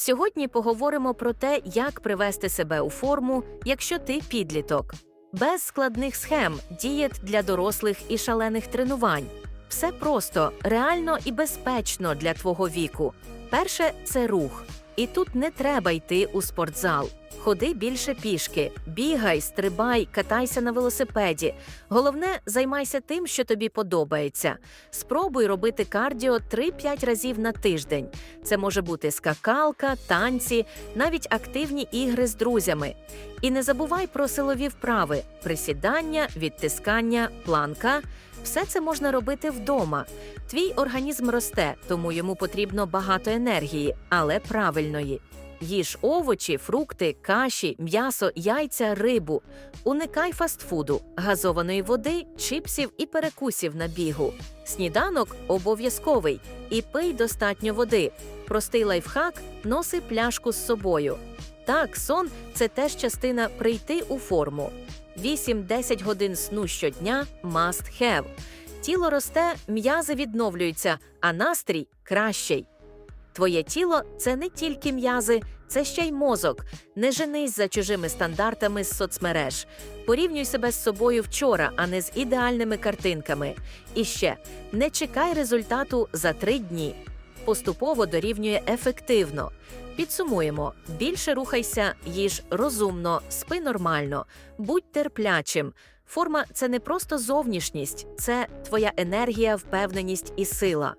Сьогодні поговоримо про те, як привести себе у форму, якщо ти підліток. Без складних схем, дієт для дорослих і шалених тренувань. Все просто, реально і безпечно для твого віку. Перше це рух. І тут не треба йти у спортзал. Ходи більше пішки, бігай, стрибай, катайся на велосипеді. Головне, займайся тим, що тобі подобається. Спробуй робити кардіо 3-5 разів на тиждень. Це може бути скакалка, танці, навіть активні ігри з друзями. І не забувай про силові вправи: присідання, відтискання, планка. Все це можна робити вдома. Твій організм росте, тому йому потрібно багато енергії, але правильної. Їж овочі, фрукти, каші, м'ясо, яйця, рибу. Уникай фастфуду, газованої води, чипсів і перекусів на бігу. Сніданок обов'язковий і пий достатньо води. Простий лайфхак носи пляшку з собою. Так, сон це теж частина прийти у форму. 8-10 годин сну щодня must have. Тіло росте, м'язи відновлюються, а настрій кращий. Твоє тіло це не тільки м'язи, це ще й мозок. Не женись за чужими стандартами з соцмереж. Порівнюй себе з собою вчора, а не з ідеальними картинками. І ще не чекай результату за три дні. Поступово дорівнює ефективно. Підсумуємо: більше рухайся, їж розумно, спи нормально, будь терплячим. Форма це не просто зовнішність, це твоя енергія, впевненість і сила.